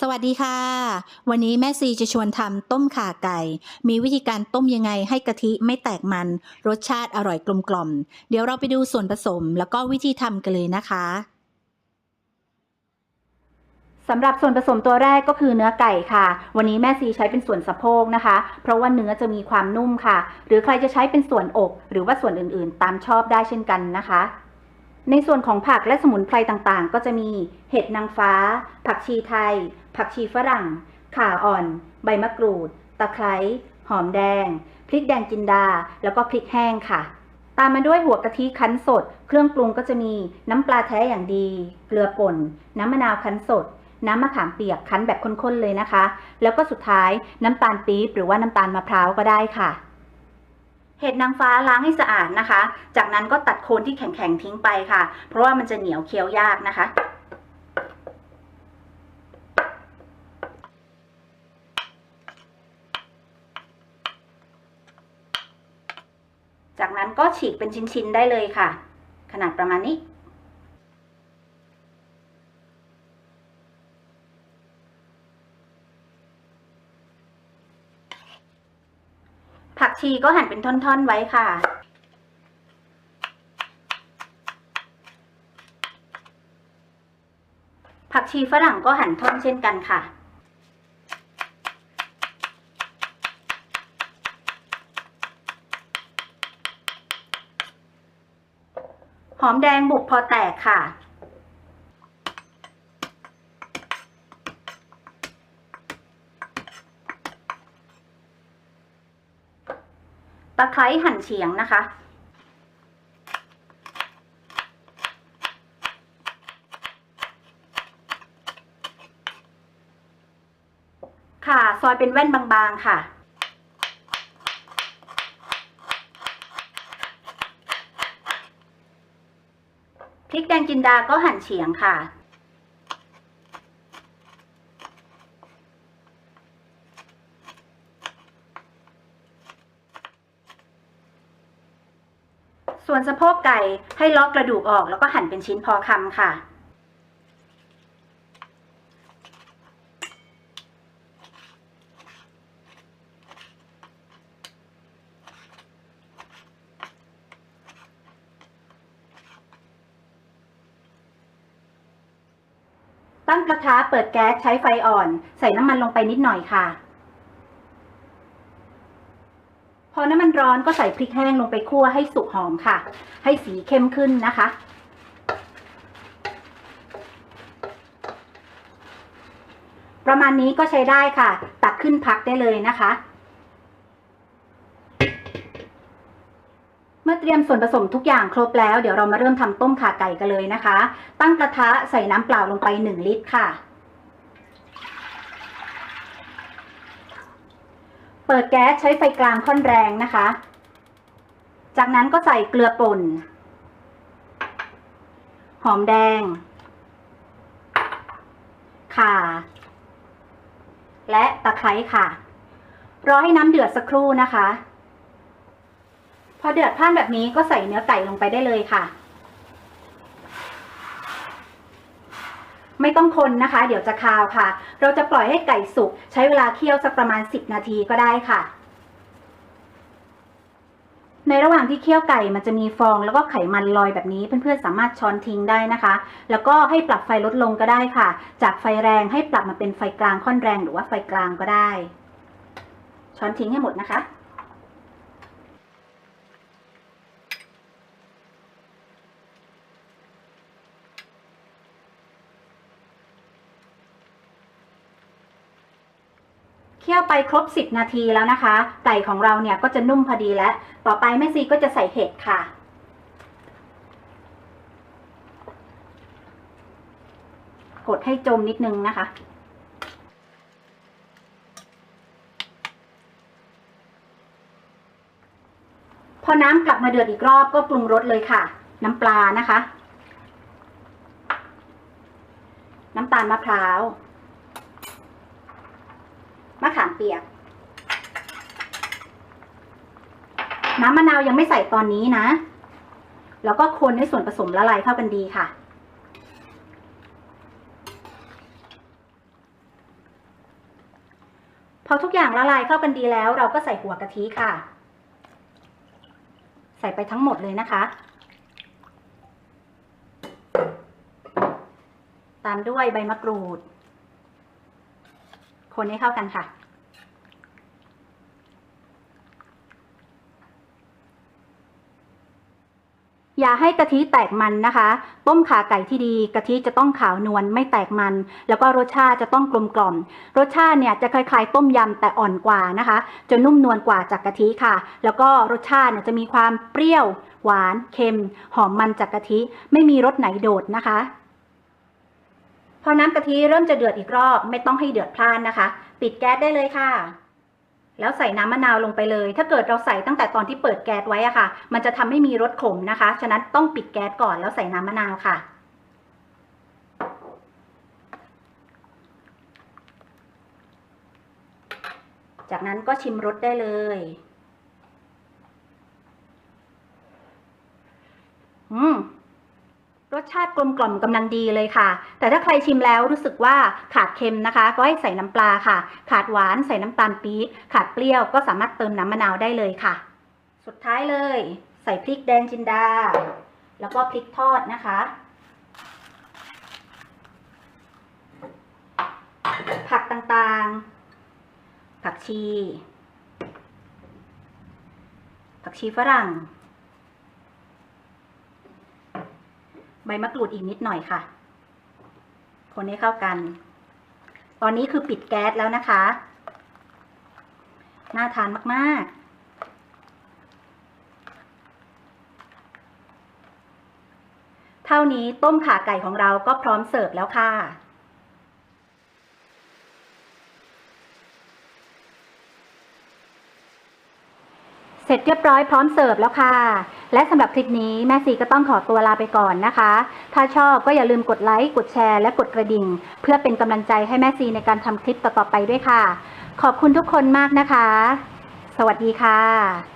สวัสดีค่ะ วันนี้แม่ซีจะชวนทำต้มข่าไก่ มีวิธีการต้มยังไงให้กะทิไม่แตกมัน รสชาติอร่อยกลมกล่อม เดี๋ยวเราไปดูส่วนผสมแล้วก็วิธีทำกันเลยนะคะสำหรับส่วนผสมตัวแรกก็คือเนื้อไก่ค่ะ วันนี้แม่ซีใช้เป็นส่วนสะโพกนะคะ เพราะว่าเนื้อจะมีความนุ่มค่ะ หรือใครจะใช้เป็นส่วนอก หรือว่าส่วนอื่นๆ ตามชอบได้เช่นกันนะคะ ในส่วนของผักและสมุนไพรต่างๆ ก็จะมีเห็ดนางฟ้า ผักชีไทย ผักชีฝรั่ง ข่าอ่อน ใบมะกรูด ตะไคร้ หอมแดง พริกแดงจินดา แล้วก็พริกแห้งค่ะ ตามมาด้วยหัวกะทิคั้นสด เครื่องปรุงก็จะมีน้ำปลาแท้อย่างดี เกลือป่น น้ำมะนาวคั้นสด น้ำมะขามเปียกคั้นแบบข้นๆเลยนะคะ แล้วก็สุดท้ายน้ำตาลปี๊บหรือว่าน้ำตาลมะพร้าวก็ได้ค่ะ เห็ดนางฟ้าล้างให้สะอาดนะคะ จากนั้นก็ตัดโคนที่แข็งๆทิ้งไปค่ะ เพราะว่ามันจะเหนียวเคี้ยวยากนะคะ จากนั้นก็ฉีกเป็นชิ้นๆได้เลยค่ะ ขนาดประมาณนี้ ชีก็หั่นเป็นท่อนๆไว้ค่ะ ผักชีฝรั่งก็หั่นท่อนเช่นกันค่ะ หอมแดงบุกพอแตกค่ะ ตะไคร้หั่นเฉียงนะคะ ค่ะซอยเป็นแว่นบางๆค่ะพริกแดงจินดาก็หั่นเฉียงค่ะ ส่วนสะโพกไก่ให้ลอกกระดูกออกแล้วก็หั่นเป็นชิ้นพอคำค่ะ ตั้งกระทะเปิดแก๊สใช้ไฟอ่อน ใส่น้ำมันลงไปนิดหน่อยค่ะ พอน้ำมันร้อนก็ใส่พริกแห้งลงไปคั่วให้สุกหอมค่ะ ให้สีเข้มขึ้นนะคะ ประมาณนี้ก็ใช้ได้ค่ะ ตักขึ้นพักได้เลยนะคะ เมื่อเตรียมส่วนผสมทุกอย่างครบแล้ว เดี๋ยวเรามาเริ่มทำต้มข่าไก่กันเลยนะคะ ตั้งกระทะใส่น้ำเปล่าลงไป 1 ลิตรค่ะ เปิดแก๊สใช้ไฟกลางค่อนแรงนะคะ จากนั้นก็ใส่เกลือป่น หอมแดง ข่า และตะไคร้ค่ะ รอให้น้ำเดือดสักครู่นะคะ พอเดือดพ่านแบบนี้ก็ใส่เนื้อไก่ลงไปได้เลยค่ะ ไม่ต้องคนนะคะ เดี๋ยวจะคาวค่ะ เราจะปล่อยให้ไก่สุกใช้เวลาเคี่ยวสักประมาณ 10 นาทีก็ได้ค่ะ ในระหว่างที่เคี่ยวไก่มันจะมีฟองแล้วก็ไขมันลอยแบบนี้ เพื่อนๆสามารถช้อนทิ้งได้นะคะ แล้วก็ให้ปรับไฟลดลงก็ได้ค่ะ จากไฟแรงให้ปรับมาเป็นไฟกลางค่อนแรงหรือว่าไฟกลางก็ได้ ช้อนทิ้งให้หมดนะคะ เคี่ยวไปครบ 10 นาทีแล้วนะคะ ไก่ของเราเนี่ยก็จะนุ่มพอดีแล้ว ต่อไปแม่ซีก็จะใส่เห็ดค่ะ กดให้จมนิดนึงนะคะ พอน้ำกลับมาเดือดอีกรอบก็ปรุงรสเลยค่ะ น้ำปลานะคะ น้ำตาลมะพร้าว เปียก น้ำมะนาวยังไม่ใส่ตอนนี้นะ แล้วก็คนให้ส่วนผสมละลายเข้ากันดีค่ะ พอทุกอย่างละลายเข้ากันดีแล้ว เราก็ใส่หัวกะทิค่ะ ใส่ไปทั้งหมดเลยนะคะ ตามด้วยใบมะกรูดคนให้เข้ากันค่ะ อย่าให้กะทิแตกมันนะคะ ต้มขาไก่ที่ดีกะทิจะต้องขาวนวลไม่แตกมัน แล้วก็รสชาติจะต้องกลมกล่อม รสชาติเนี่ยจะคล้ายๆ ต้มยำแต่อ่อนกว่านะคะ จะนุ่มนวลกว่าจากกะทิค่ะ แล้วก็รสชาติเนี่ยจะมีความเปรี้ยว หวาน เค็ม หอมมันจากกะทิ ไม่มีรสไหนโดดนะคะ พอน้ำกะทิเริ่มจะเดือดอีกรอบ ไม่ต้องให้เดือดพล่านนะคะ ปิดแก๊สได้เลยค่ะ แล้วใส่น้ำมะนาวลงไปเลย ถ้าเกิดเราใส่ตั้งแต่ตอนที่เปิดแก๊สไว้อะค่ะ มันจะทำให้มีรสขมนะคะ ฉะนั้นต้องปิดแก๊สก่อนแล้วใส่น้ำมะนาวค่ะ จากนั้นก็ชิมรสได้เลยอืม สชาติกลมกล่อมกำลังดีเลยค่ะ แต่ถ้าใครชิมแล้วรู้สึกว่าขาดเค็มนะคะ ก็ให้ใส่น้ำปลาค่ะ ขาดหวานใส่น้ำตาลปี๊บขาดเปรี้ยวก็สามารถเติมน้ำมะนาวได้เลยค่ะ สุดท้ายเลย ใส่พริกแดงจินดา แล้วก็พริกทอดนะคะ ผักต่างๆ ผักชี ผักชีฝรั่ง ใบมะกรูดอีกนิดหน่อยค่ะ คนให้เข้ากัน ตอนนี้คือปิดแก๊สแล้วนะคะ น่าทานมาก ๆเท่านี้ต้มขาไก่ของเราก็พร้อมเสิร์ฟแล้วค่ะ เสร็จเรียบร้อยพร้อมเสิร์ฟแล้วค่ะ และสำหรับคลิปนี้แม่ซีก็ต้องขอตัวลาไปก่อนนะคะ ถ้าชอบก็อย่าลืมกดไลค์ กดแชร์ และกดกระดิ่ง เพื่อเป็นกำลังใจให้แม่ซีในการทำคลิปต่อๆไปด้วยค่ะ ขอบคุณทุกคนมากนะคะ สวัสดีค่ะ